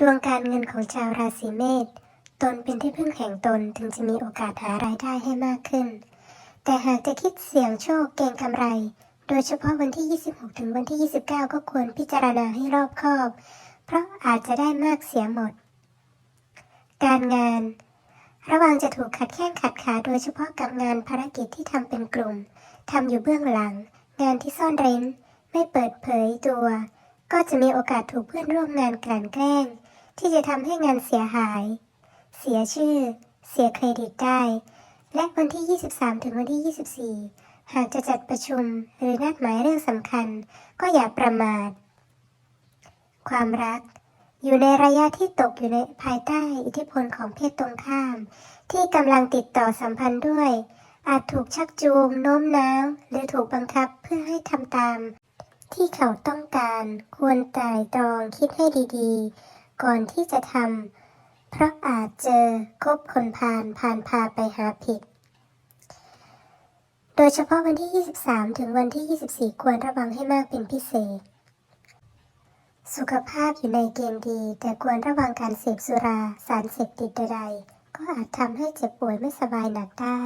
ดวงการเงินของชาวราศีเมษตนเป็นที่พึ่งแห่งตนถึงจะมีโอกาสหารายได้ให้มากขึ้น แต่หากจะคิดเสี่ยงโชคเก่งกำไร โดยเฉพาะวันที่ 26 ถึงวันที่ 29 ก็ควรพิจารณาให้รอบคอบ เพราะอาจจะได้มากเสียหมด การงาน ระวังจะถูกขัดแข้งขัดขาโดยเฉพาะกับงานภารกิจที่ทำเป็นกลุ่มทำอยู่เบื้องหลัง งานที่ซ่อนเร้น ไม่เปิดเผยตัว ก็จะมีโอกาสถูกเพื่อนร่วมงานกลั่นแกล้ง ที่จะทำให้งานเสียหาย เสียชื่อ เสียเครดิตได้ และวันที่ 23 ถึงวันที่ 24 หากจะจัดประชุมหรือนัดหมายเรื่องสำคัญ ก็อย่าประมาท ความรัก อยู่ในระยะที่ตกอยู่ในภายใต้อิทธิพลของเพศตรงข้าม ที่กำลังติดต่อสัมพันธ์ด้วย อาจถูกชักจูงโน้มน้าว หรือถูกบังคับเพื่อให้ทำตาม ที่เขาต้องการ ควรไตร่ตรองคิดให้ดีๆ ก่อนที่จะทำเพราะอาจเจอคบคนพาลพาลพาไปหาผิด โดยเฉพาะวันที่ 23 ถึงวันที่ 24 ควรระวังให้มากเป็นพิเศษ สุขภาพอยู่ในเกณฑ์ดี แต่ควรระวังการเสพสุรา สารเสพติดใดๆก็อาจทำให้เจ็บป่วยไม่สบายหนักได้